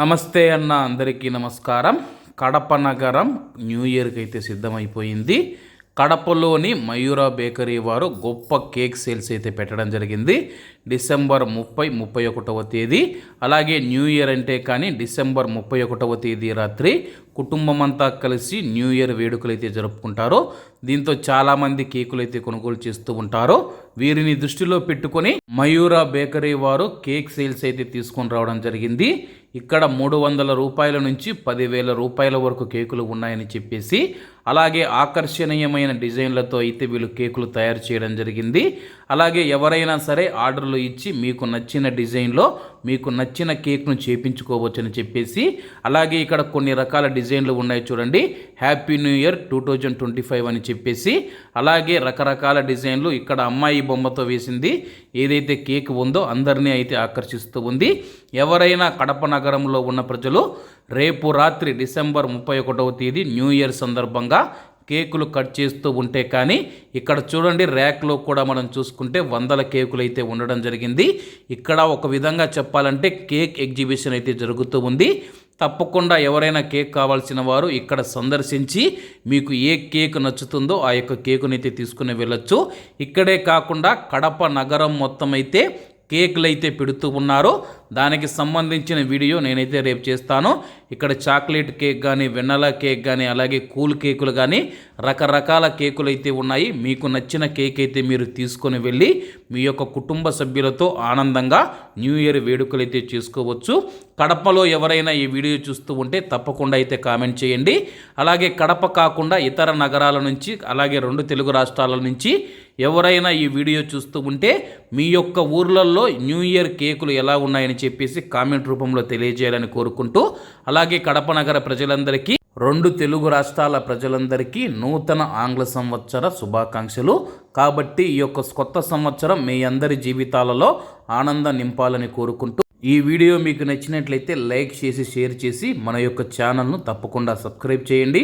నమస్తే అన్న అందరికీ నమస్కారం. కడప నగరం న్యూ ఇయర్కి అయితే సిద్ధమైపోయింది. కడపలోని మయూరా బేకరీ వారు గొప్ప కేక్ సేల్స్ అయితే పెట్టడం జరిగింది. డిసెంబర్ ముప్పై ముప్పై ఒకటవ తేదీ. అలాగే న్యూ ఇయర్ అంటే కానీ డిసెంబర్ ముప్పై ఒకటవ తేదీ రాత్రి కుటుంబం అంతా కలిసి న్యూ ఇయర్ వేడుకలు అయితే జరుపుకుంటారు దీంతో చాలామంది కేకులు అయితే కొనుగోలు చేస్తూ ఉంటారు వీరిని దృష్టిలో పెట్టుకొని మయూర బేకరీ వారు కేక్ సేల్స్ అయితే తీసుకొని రావడం జరిగింది. ఇక్కడ మూడు వందల రూపాయల నుంచి పదివేల రూపాయల వరకు కేకులు ఉన్నాయని చెప్పేసి అలాగే ఆకర్షణీయమైన డిజైన్లతో అయితే వీళ్ళు కేకులు తయారు చేయడం జరిగింది. అలాగే ఎవరైనా సరే ఆర్డర్లు ఇచ్చి మీకు నచ్చిన డిజైన్లో మీకు నచ్చిన కేక్ను చేపించుకోవచ్చు అని చెప్పేసి అలాగే ఇక్కడ కొన్ని రకాల డిజైన్లు ఉన్నాయి చూడండి. Happy new year two thousand twenty five అని చెప్పేసి అలాగే రకరకాల డిజైన్లు ఇక్కడ అమ్మాయి బొమ్మతో వేసింది. ఏదైతే కేక్ ఉందో అందరినీ అయితే ఆకర్షిస్తూ ఉంది. ఎవరైనా కడప నగరంలో ఉన్న ప్రజలు రేపు రాత్రి డిసెంబర్ ముప్పై ఒకటవ తేదీ న్యూ ఇయర్ సందర్భంగా కేకులు కట్ చేస్తూ ఉంటే కానీ ఇక్కడ చూడండి ర్యాక్లో కూడా మనం చూసుకుంటే వందల కేకులు అయితే ఉండడం జరిగింది. ఇక్కడ ఒక విధంగా చెప్పాలంటే కేక్ ఎగ్జిబిషన్ అయితే జరుగుతూ ఉంది. తప్పకుండా ఎవరైనా కేక్ కావాల్సిన వారు ఇక్కడ సందర్శించి మీకు ఏ కేక్ నచ్చుతుందో ఆ యొక్క కేకునైతే తీసుకుని వెళ్ళొచ్చు. ఇక్కడే కాకుండా కడప నగరం మొత్తం అయితే కేకులు అయితే పెడుతూ ఉన్నారో దానికి సంబంధించిన వీడియో నేనైతే రేపు చేస్తాను. ఇక్కడ చాక్లెట్ కేక్ కానీ వెన్నెల కేక్ కానీ అలాగే కూల్ కేకులు కానీ రకరకాల కేకులు అయితే ఉన్నాయి. మీకు నచ్చిన కేక్ అయితే మీరు తీసుకొని వెళ్ళి మీ యొక్క కుటుంబ సభ్యులతో ఆనందంగా న్యూ ఇయర్ వేడుకలు అయితే చేసుకోవచ్చు. కడపలో ఎవరైనా ఈ వీడియో చూస్తూ ఉంటే తప్పకుండా అయితే కామెంట్ చేయండి. అలాగే కడప కాకుండా ఇతర నగరాల నుంచి అలాగే రెండు తెలుగు రాష్ట్రాల నుంచి ఎవరైనా ఈ వీడియో చూస్తూ ఉంటే మీ యొక్క ఊర్లలో న్యూ ఇయర్ కేకులు ఎలా ఉన్నాయని చెప్పేసి కామెంట్ రూపంలో తెలియజేయాలని కోరుకుంటూ అలాగే కడప నగర ప్రజలందరికీ రెండు తెలుగు రాష్ట్రాల ప్రజలందరికీ నూతన ఆంగ్ల సంవత్సర శుభాకాంక్షలు. కాబట్టి ఈ యొక్క కొత్త సంవత్సరం మీ అందరి జీవితాలలో ఆనందం నింపాలని కోరుకుంటూ ఈ వీడియో మీకు నచ్చినట్లయితే లైక్ చేసి షేర్ చేసి మన యొక్క ఛానల్ను తప్పకుండా సబ్స్క్రైబ్ చేయండి.